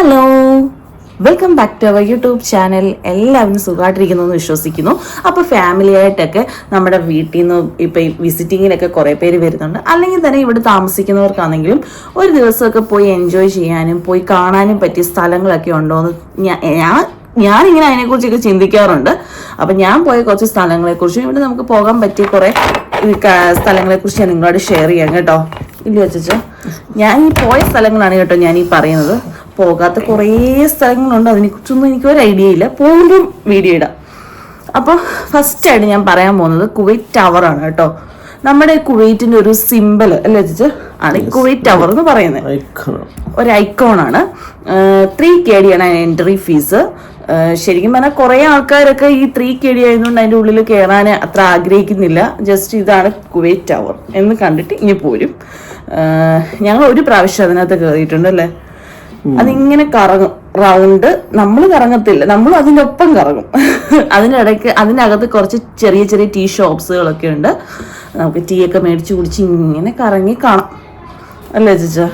Hello. Welcome back to our YouTube channel എല്ലാവരും സുഖമായിട്ടിരിക്കുന്നു എന്ന് വിശ്വസിക്കുന്നു. അപ്പോൾ ഫാമിലി ആയിട്ടൊക്കെ നമ്മുടെ വീട്ടിൽ നിന്ന് ഇപ്പോൾ ഈ വിസിറ്റിങ്ങിനൊക്കെ കുറേ പേര് വരുന്നുണ്ട്. അല്ലെങ്കിൽ തന്നെ ഇവിടെ താമസിക്കുന്നവർക്കാണെങ്കിലും ഒരു ദിവസമൊക്കെ പോയി എൻജോയ് ചെയ്യാനും പോയി കാണാനും പറ്റിയ സ്ഥലങ്ങളൊക്കെ ഉണ്ടോ എന്ന് ഞാൻ ഞാനിങ്ങനെ അതിനെക്കുറിച്ചൊക്കെ ചിന്തിക്കാറുണ്ട്. അപ്പം ഞാൻ പോയ കുറച്ച് സ്ഥലങ്ങളെക്കുറിച്ചും ഇവിടെ നമുക്ക് പോകാൻ പറ്റിയ കുറേ സ്ഥലങ്ങളെക്കുറിച്ച് ഞാൻ നിങ്ങളോട് ഷെയർ ചെയ്യാം കേട്ടോ. ഇല്ല ചേച്ചോ ഞാൻ ഈ പോയ സ്ഥലങ്ങളാണ് കേട്ടോ ഞാൻ ഈ പറയുന്നത്. പോകാത്ത കുറേ സ്ഥലങ്ങളുണ്ട്. അതിനെക്കുറിച്ചൊന്നും എനിക്ക് ഒരു ഐഡിയ ഇല്ല. പോകുമ്പം വീഡിയോ ഇടാം. അപ്പോൾ ഫസ്റ്റായിട്ട് ഞാൻ പറയാൻ പോകുന്നത് കുവൈറ്റ് ടവറാണ് ആണ് കേട്ടോ. നമ്മുടെ കുവൈറ്റിന്റെ ഒരു സിമ്പിൾ അല്ലേ ചേച്ചി? ആണ് കുവൈറ്റ് ടവർ എന്ന് പറയുന്നത്. ഒരു ഒരു ഐക്കോണാണ് ത്രീ കെ ഡി ആണ് എൻട്രി ഫീസ് ശരിക്കും പറഞ്ഞാൽ കുറേ ആൾക്കാരൊക്കെ ഈ ത്രീ കെ ഡി ആയതുകൊണ്ട് അതിന്റെ ഉള്ളിൽ കയറാൻ അത്ര ആഗ്രഹിക്കുന്നില്ല. ജസ്റ്റ് ഇതാണ് കുവൈറ്റ് ടവർ എന്ന് കണ്ടിട്ട് ഇനി പോരും. ഞങ്ങൾ ഒരു പ്രാവശ്യം അതിനകത്ത് കയറിയിട്ടുണ്ട് അല്ലേ? അതിങ്ങനെ കറങ്ങും. റൗണ്ട് നമ്മൾ കറങ്ങത്തില്ല. നമ്മൾ അതിന്റെ ഒപ്പം കറങ്ങും. അതിനിടയ്ക്ക് അതിനകത്ത് കുറച്ച് ചെറിയ ചെറിയ ടീ ഷോപ്സുകളൊക്കെ ഉണ്ട്. നമുക്ക് ടീ ഒക്കെ മേടിച്ച് കുടിച്ച് ഇങ്ങനെ കറങ്ങി കാണാം. അല്ലേ ചേച്ചാ?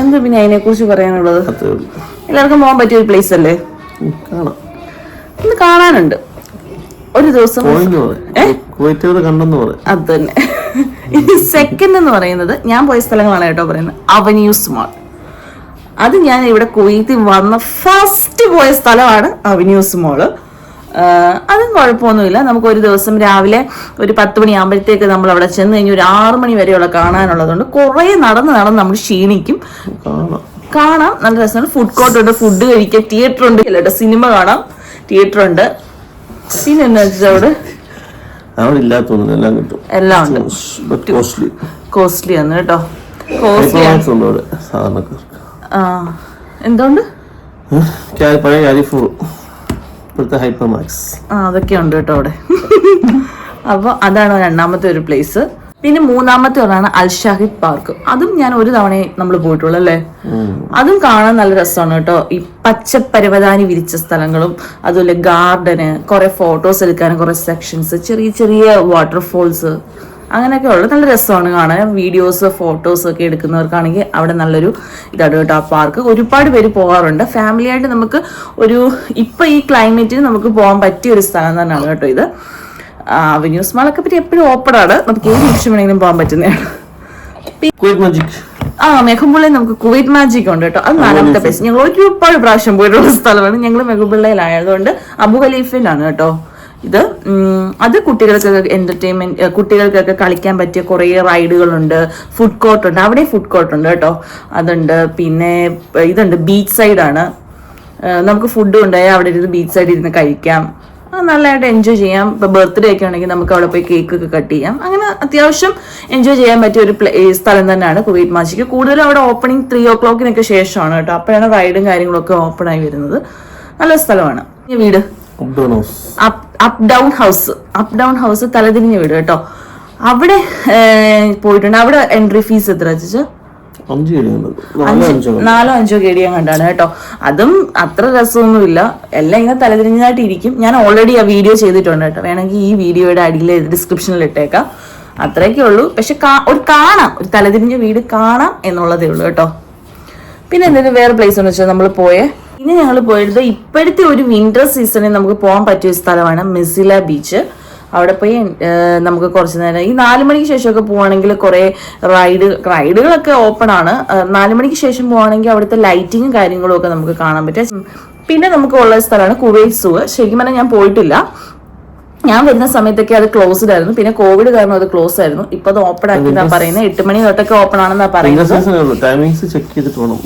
എന്താ പിന്നെ അതിനെ കുറിച്ച് പറയാനുള്ളത് എല്ലാവർക്കും പോകാൻ പറ്റിയ ഒരു പ്ലേസ് അല്ലേ? ഇന്ന് കാണാനുണ്ട്. ഒരു ദിവസം അത് തന്നെ. ഇനി സെക്കൻഡ് എന്ന് പറയുന്നത് ഞാൻ പോയ സ്ഥലങ്ങളാണ് കേട്ടോ പറയുന്നത്. അവന്യൂസ് മാൾ അത് ഞാൻ ഇവിടെ കുവൈത്തിൽ വന്ന ഫസ്റ്റ് പോയ സ്ഥലമാണ് അവന്യൂസ് മോൾ അതും കുഴപ്പമൊന്നുമില്ല. നമുക്ക് ഒരു ദിവസം രാവിലെ ഒരു പത്ത് മണിയാകുമ്പോഴത്തേക്ക് നമ്മൾ അവിടെ ചെന്ന് കഴിഞ്ഞ് ഒരു ആറ് മണി വരെയുള്ള കാണാനുള്ളതുകൊണ്ട് കുറേ നടന്ന് നടന്ന് നമ്മൾ ക്ഷീണിക്കും. കാണാം. നല്ല രസമാണ്. ഫുഡ് കോർട്ട് ഉണ്ട്. ഫുഡ് കഴിക്കാം. തിയേറ്റർ ഉണ്ട്. സിനിമ കാണാം. തിയേറ്റർ ഉണ്ട്. പിന്നെ എന്താ വെച്ചാൽ അവിടെ അവിടെ ഇല്ലാത്തൊന്നും എല്ലാം കിട്ടും. എല്ലാം ഉണ്ട്. കോസ്റ്റ്ലി കോസ്റ്റ്ലി ആണ് കേട്ടോ. കോസ്റ്റ്ലി ഹൈപ്പർമാക്സ് ഉണ്ട് അവിടെ സാധാരണക്കാർക്ക്. ആ. എന്തുകൊണ്ട് ഉം, ക്യാ- പഴയ കാലിഫോർ ഇപ്പോഴത്തെ ഹൈപ്പർമാക്സ് ആ അതൊക്കെ ഉണ്ട് കേട്ടോ അവിടെ. അപ്പോൾ അതാണ് രണ്ടാമത്തെ ഒരു പ്ലേസ് പിന്നെ മൂന്നാമത്തെ ഒന്നാണ് അൽഷാഹിദ് പാർക്ക്. അതും ഞാൻ ഒരു തവണ നമ്മൾ പോയിട്ടുള്ളൂ അല്ലേ? അതും കാണാൻ നല്ല രസമാണ് കേട്ടോ. ഈ പച്ചപ്പരവതാനി വിരിച്ച സ്ഥലങ്ങളും അതുപോലെ ഗാർഡന് കുറെ ഫോട്ടോസ് എടുക്കാനും കുറെ സെക്ഷൻസ് ചെറിയ ചെറിയ വാട്ടർഫോൾസ് അങ്ങനെയൊക്കെ ഉള്ളത് നല്ല രസമാണ് കാണാൻ. വീഡിയോസ് ഫോട്ടോസ് ഒക്കെ എടുക്കുന്നവർക്കാണെങ്കിൽ അവിടെ നല്ലൊരു ഇതാണ് കേട്ടോ ആ പാർക്ക് ഒരുപാട് പേര് പോകാറുണ്ട്. ഫാമിലിയായിട്ട് നമുക്ക് ഒരു ഇപ്പൊ ഈ ക്ലൈമറ്റിന് നമുക്ക് പോകാൻ പറ്റിയ ഒരു സ്ഥലം തന്നെയാണ് കേട്ടോ ഇത്. അവന്യൂസ് മാളൊക്കെ പറ്റി എപ്പോഴും ഓപ്പൺ ആണ്. നമുക്ക് ഏത് നിമിഷം വേണമെങ്കിലും പോകാൻ പറ്റുന്നതാണ്. ആ മെഹബുള്ളി നമുക്ക് കുവൈറ്റ് മാജിക് ഉണ്ട് കേട്ടോ. അത് നാലാമത്തെ പ്ലേസ് ഞങ്ങൾ ഒരുപാട് പ്രാവശ്യം പോയിട്ടുള്ള സ്ഥലമാണ്. ഞങ്ങൾ മെഹബുള്ളയിലായതുകൊണ്ട് അബു ഖലീഫയിലാണ് കേട്ടോ. ഇത് അത് കുട്ടികൾക്കൊക്കെ എന്റർടൈൻമെന്റ് കുട്ടികൾക്കൊക്കെ കളിക്കാൻ പറ്റിയ കുറേ റൈഡുകളുണ്ട് ഫുഡ് കോർട്ട് ഉണ്ട്. അവിടെ ഫുഡ് കോർട്ട് ഉണ്ട് കേട്ടോ. അതുണ്ട്. പിന്നെ ഇതുണ്ട്. ബീച്ച് സൈഡാണ് നമുക്ക് ഫുഡ് ഉണ്ടായാൽ അവിടെ ഇരുന്ന് ബീച്ച് സൈഡിൽ ഇരുന്ന് കഴിക്കാം. നല്ലതായിട്ട് എൻജോയ് ചെയ്യാം. ഇപ്പോൾ ബർത്ത്ഡേ ഒക്കെ ആണെങ്കിൽ നമുക്ക് അവിടെ പോയി കേക്ക് ഒക്കെ കട്ട് ചെയ്യാം. അങ്ങനെ അത്യാവശ്യം എൻജോയ് ചെയ്യാൻ പറ്റിയ ഒരു പ്ലേ- സ്ഥലം തന്നെയാണ് കുവൈറ്റ് മാജിക്ക്. കൂടുതലും അവിടെ ഓപ്പണിംഗ് ത്രീ ഓ ക്ലോക്കിനൊക്കെ ശേഷമാണ് കേട്ടോ. അപ്പോഴാണ് റൈഡും കാര്യങ്ങളൊക്കെ ഓപ്പൺ ആയി വരുന്നത്. നല്ല സ്ഥലമാണ്. ഈ വീട്? Up up down house up down house തലതിരിഞ്ഞ വീട് കേട്ടോ. അവിടെ പോയിട്ടുണ്ട്. അവിടെ എൻട്രി ഫീസ് എത്ര വെച്ചാ അഞ്ച് കിളിയുണ്ട് നാലോ അഞ്ചോ കേടിയാൻ കണ്ടാണ് കേട്ടോ. അതും അത്ര രസമൊന്നുമില്ല. എല്ലാം ഇങ്ങനെ തലതിരിഞ്ഞതായിട്ട് ഇരിക്കും. ഞാൻ ഓൾറെഡി ആ വീഡിയോ ചെയ്തിട്ടുണ്ട് കേട്ടോ. വേണമെങ്കിൽ ഈ വീഡിയോയുടെ അടിയിൽ ഡിസ്ക്രിപ്ഷനിൽ ഇട്ടേക്കാം. അത്രയൊക്കെ ഉള്ളൂ. പക്ഷെ ഒരു കാണാം. ഒരു തലതിരിഞ്ഞ വീട് കാണാം എന്നുള്ളതേ ഉള്ളൂ കേട്ടോ. പിന്നെ എന്തെങ്കിലും വേറെ പ്ലേസ് എന്ന് വെച്ചാൽ നമ്മൾ പോയേ. ഇനി ഞങ്ങൾ പോയത് ഇപ്പോഴത്തെ ഒരു വിന്റർ സീസണിൽ നമുക്ക് പോകാൻ പറ്റിയ ഒരു സ്ഥലമാണ് മെസില ബീച്ച്. അവിടെ പോയി നമുക്ക് കുറച്ച് നേരം. ഈ നാല് മണിക്ക് ശേഷമൊക്കെ പോവാണെങ്കിൽ കുറേ റൈഡ് റൈഡുകളൊക്കെ ഓപ്പൺ ആണ്. നാല് മണിക്ക് ശേഷം പോവാണെങ്കിൽ അവിടുത്തെ ലൈറ്റിങ്ങും കാര്യങ്ങളും ഒക്കെ നമുക്ക് കാണാൻ പറ്റും. പിന്നെ നമുക്ക് ഉള്ള സ്ഥലമാണ് കുവൈറ്റ് സൂ. ശരിക്കും പറഞ്ഞാൽ ഞാൻ പോയിട്ടില്ല. ഞാൻ വരുന്ന സമയത്തൊക്കെ അത് ക്ലോസ്ഡ് ആയിരുന്നു. പിന്നെ കോവിഡ് കാരണം അത് ക്ലോസ് ആയിരുന്നു. ഇപ്പൊ അത് ഓപ്പൺ ആക്കിയെന്നാ പറയുന്നത് എട്ട് മണി തൊട്ടൊക്കെ ഓപ്പൺ ആണെന്നാ പറയുന്നത്. ടൈമിങ്സ് ചെക്ക് ചെയ്തിട്ട് വേണം.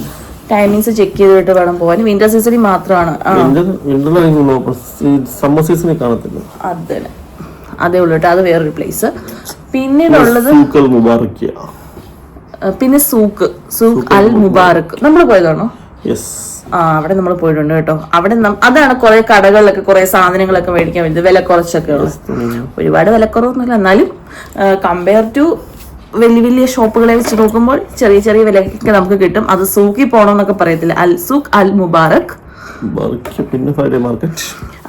ടൈമിങ്സ് ചെക്ക് ചെയ്തിട്ട് വേണം പോകാൻ വിന്റർ സീസണിൽ മാത്രമാണ്. അതെ വിന്റർ വിന്ററിലാണെങ്കിൽ സമ്മർ സീസണിൽ കാണത്തില്ല. അത് തന്നെ അതേ ഉള്ളൂ കേട്ടോ അത് വേറൊരു പ്ലേസ് പിന്നീടുള്ളത് പിന്നെ സൂക്ക് സൂക്ക് അൽ മുബാറക്. നമ്മൾ പോയതാണോ? ആ അവിടെ നമ്മൾ പോയിട്ടുണ്ട് കേട്ടോ. അവിടെ അതാണ് കുറെ കടകളിലൊക്കെ കുറെ സാധനങ്ങളൊക്കെ മേടിക്കാൻ വേണ്ടി വില കുറച്ചൊക്കെ ഉള്ളത്. ഒരുപാട് വിലക്കുറവൊന്നുമില്ല എന്നാലും കമ്പയർ ടു വലിയ വലിയ ഷോപ്പുകളെ വെച്ച് നോക്കുമ്പോൾ ചെറിയ ചെറിയ വിലക്കൊക്കെ നമുക്ക് കിട്ടും. അത് സൂക്കി പോകണമെന്നൊക്കെ പറയത്തില്ല. Al Souk Al Mubarak. പിന്നെ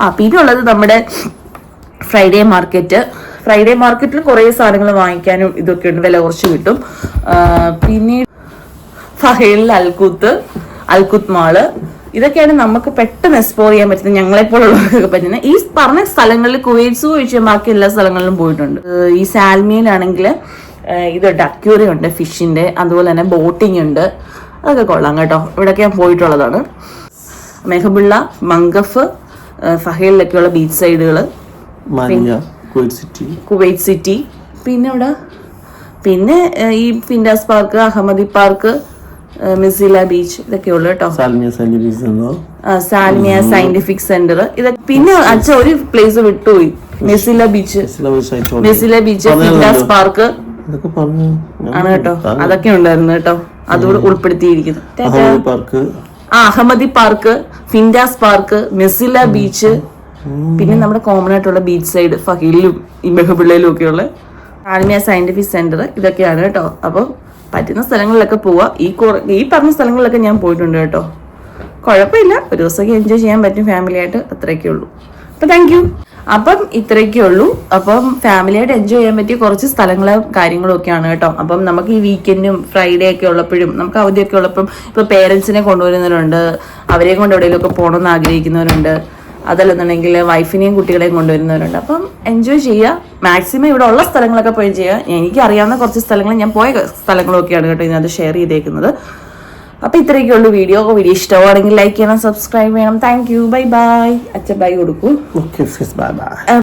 ആ പിന്നെ ഉള്ളത് നമ്മുടെ ഫ്രൈഡേ മാർക്കറ്റ് ഫ്രൈഡേ മാർക്കറ്റിൽ കുറേ സാധനങ്ങൾ വാങ്ങിക്കാനും ഇതൊക്കെ ഉണ്ട്. വില കുറച്ച് കിട്ടും. പിന്നീട് പിന്നെ ഫഹേലിൽ അൽക്കുത്ത് അൽക്കുത്ത് മാൾ. ഇതൊക്കെയാണ് നമുക്ക് പെട്ടെന്ന് എക്സ്പ്ലോർ ചെയ്യാൻ പറ്റുന്നത് ഞങ്ങളെ പോലുള്ളവർക്കൊക്കെ പറ്റുന്നത്. ഈ പറഞ്ഞ സ്ഥലങ്ങളിൽ കുവൈറ്റ്സ് ഒഴിച്ച് ബാക്കി എല്ലാ സ്ഥലങ്ങളിലും പോയിട്ടുണ്ട്. ഈ സാൽമിയിലാണെങ്കിൽ ഇതുണ്ട് അക്യൂറി ഉണ്ട് ഫിഷിന്റെ അതുപോലെ തന്നെ ബോട്ടിംഗ് ഉണ്ട്. അതൊക്കെ കൊള്ളാം കേട്ടോ. ഇവിടെയൊക്കെ ഞാൻ പോയിട്ടുള്ളതാണ്. മെഹബുള്ള മങ്കഫ് ഫഹേലിലൊക്കെയുള്ള ബീച്ച് സൈഡുകൾ കുവൈറ്റ് സിറ്റി. പിന്നെ ഇവിടെ പിന്നെ ഈ Fintas park Ahmadi park Messila beach ഇതൊക്കെ ഉള്ളു കേട്ടോ. സാൽമിയ സയന്റിഫിക് സെന്റർ ഇതൊക്കെ പിന്നെ അച്ഛൻ ഒരു പ്ലേസ് വിട്ടുപോയി. Messila beach. Messila beach Fintas park. ആണ് കേട്ടോ. അതൊക്കെ ഉണ്ടായിരുന്നു കേട്ടോ. അതോട് ഉൾപ്പെടുത്തിയിരിക്കുന്നു. ആ Ahmadi park Fintas park Messila beach പിന്നെ നമ്മുടെ കോമൺ ആയിട്ടുള്ള ബീച്ച് സൈഡ് ഫഹീലിലും ഈ ബഹുപിള്ളയിലും ഒക്കെയുള്ള ആൽമിയ സയന്റിഫിക് സെന്റർ ഇതൊക്കെയാണ് കേട്ടോ. അപ്പോൾ പറ്റുന്ന സ്ഥലങ്ങളിലൊക്കെ പോവാ. ഈ ഈ പറഞ്ഞ സ്ഥലങ്ങളിലൊക്കെ ഞാൻ പോയിട്ടുണ്ട് കേട്ടോ. കുഴപ്പമില്ല. ഒരു ദിവസമൊക്കെ എൻജോയ് ചെയ്യാൻ പറ്റും ഫാമിലി ആയിട്ട്. അത്രയൊക്കെ ഉള്ളൂ. അപ്പൊ താങ്ക് യു അപ്പം ഇത്രയൊക്കെ ഉള്ളൂ. അപ്പം ഫാമിലിയായിട്ട് എൻജോയ് ചെയ്യാൻ പറ്റിയ കുറച്ച് സ്ഥലങ്ങളും കാര്യങ്ങളും ഒക്കെയാണ് കേട്ടോ. അപ്പം നമുക്ക് ഈ വീക്കെൻഡും ഫ്രൈഡേ ഒക്കെ ഉള്ളപ്പോഴും നമുക്ക് അവധിയൊക്കെ ഉള്ളപ്പം ഇപ്പൊ പേരൻസിനെ കൊണ്ടുവരുന്നവരുണ്ട്. അവരെ കൊണ്ട് എവിടെയെങ്കിലുമൊക്കെ പോകണമെന്ന് ആഗ്രഹിക്കുന്നവരുണ്ട്. അതല്ലെന്നുണ്ടെങ്കിൽ വൈഫിനെയും കുട്ടികളെയും കൊണ്ടുവരുന്നവരുണ്ട്. അപ്പം എൻജോയ് ചെയ്യുക. മാക്സിമം ഇവിടെ ഉള്ള സ്ഥലങ്ങളൊക്കെ പോയി ചെയ്യുക. എനിക്ക് അറിയാവുന്ന കുറച്ച് സ്ഥലങ്ങൾ ഞാൻ പോയ സ്ഥലങ്ങളൊക്കെയാണ് കേട്ടോ ഇതിനകത്ത് ഷെയർ ചെയ്തേക്കുന്നത്. അപ്പോൾ ഇത്രയൊക്കെ ഉള്ളൂ വീഡിയോ വീഡിയോ ഇഷ്ടമാണെങ്കിൽ ലൈക്ക് ചെയ്യണം സബ്സ്ക്രൈബ് ചെയ്യണം. താങ്ക് യു ബൈ ബൈ അച്ഛൻ ബൈ കൊടുക്കൂ. Bye bye